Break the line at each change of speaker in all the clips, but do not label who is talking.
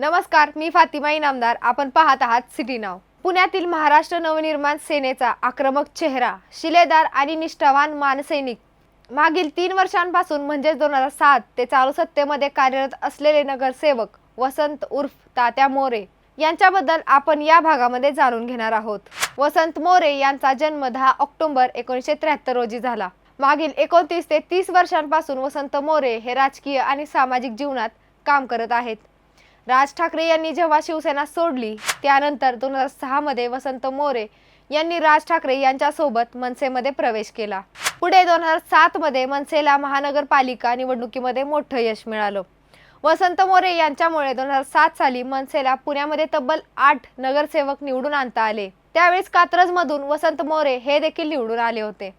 नमस्कार मी फातिमा इनामदार. आपण पाहत आहात सिटी नाव. पुण्यातील महाराष्ट्र नवनिर्माण सेनेचा आक्रमक चेहरा शिलेदार आणि निष्ठावान मानसैनिक. मागील तीन वर्षांपासून म्हणजेच दोन हजार सात ते चालू सत्तेमध्ये कार्यरत असलेले नगरसेवक वसंत उर्फ तात्या मोरे यांच्याबद्दल आपण या भागामध्ये जाणून घेणार आहोत. वसंत मोरे यांचा जन्म दहा ऑक्टोबर एकोणीसशे त्र्याहत्तर रोजी झाला. मागील एकोणतीस ते तीस वर्षांपासून वसंत मोरे हे राजकीय आणि सामाजिक जीवनात काम करत आहेत. राज ठाकरे यांनी जेव्हा शिवसेना सोडली त्यानंतर दोन हजार सहामध्ये वसंत मोरे यांनी राज ठाकरे यांच्यासोबत मनसेमध्ये प्रवेश केला. पुढे दोन हजार सातमध्ये मनसेला महानगरपालिका निवडणुकीमध्ये मोठं यश मिळालं. वसंत मोरे यांच्यामुळे दोन हजार सात साली मनसेला पुण्यामध्ये तब्बल आठ नगरसेवक निवडून आणता आले. त्यावेळेस कात्रजमधून वसंत मोरे हे देखील निवडून आले होते.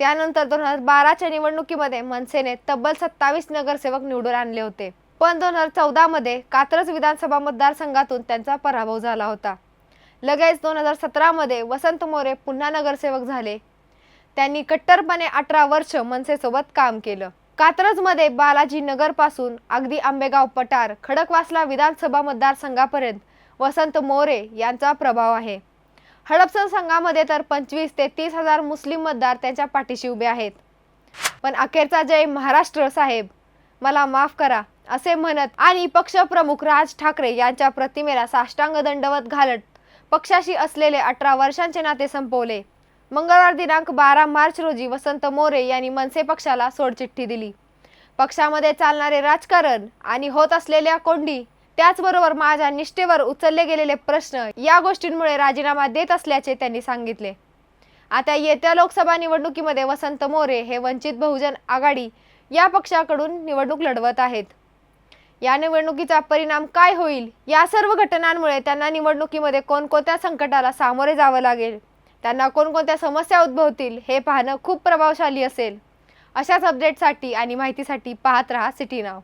त्यानंतर दोन हजार बाराच्या निवडणुकीमध्ये मनसेने तब्बल सत्तावीस नगरसेवक निवडून आणले होते. पण दोन हजार चौदामध्ये कात्रज विधानसभा मतदारसंघातून त्यांचा पराभव झाला होता. लगेच दोन हजार सतरामध्ये वसंत मोरे पुन्हा नगरसेवक झाले. त्यांनी कट्टरपणे अठरा वर्ष मनसेसोबत काम केलं. कात्रजमध्ये बालाजी नगरपासून अगदी आंबेगाव पठार खडकवासला विधानसभा मतदारसंघापर्यंत वसंत मोरे यांचा प्रभाव आहे. हडपसर संघामध्ये तर पंचवीस ते तीस हजार मुस्लिम मतदार त्यांच्या पाठीशी उभे आहेत. पण अखेरचा जय महाराष्ट्र साहेब. मला माफ करा असे म्हणत आणि पक्षप्रमुख राज ठाकरे यांच्या प्रतिमेला साष्टांग दंडवत घालत पक्षाशी असलेले अठरा वर्षांचे नाते संपवले. मंगळवार दिनांक बारा मार्च रोजी वसंत मोरे यांनी मनसे पक्षाला सोडचिठ्ठी दिली. पक्षामध्ये चालणारे राजकारण आणि होत असलेल्या कोंडी त्याचबरोबर माझ्या निष्ठेवर उचलले गेलेले प्रश्न या गोष्टींमुळे राजीनामा देत असल्याचे त्यांनी सांगितले. आता येत्या लोकसभा निवडणुकीमध्ये वसंत मोरे हे वंचित बहुजन आघाडी या पक्षाकडून निवडणूक लढवत आहेत. या निवडणुकीचा परिणाम काय होईल? या सर्व घटनांमुळे त्यांना निवडणुकीमध्ये कोणकोणत्या संकटाला सामोरे जावं लागेल? त्यांना कोणकोणत्या समस्या उद्भवतील? हे पाहणं खूप प्रभावशाली असेल. अशाच अपडेटसाठी आणि माहितीसाठी पाहत रहा सिटी नाव.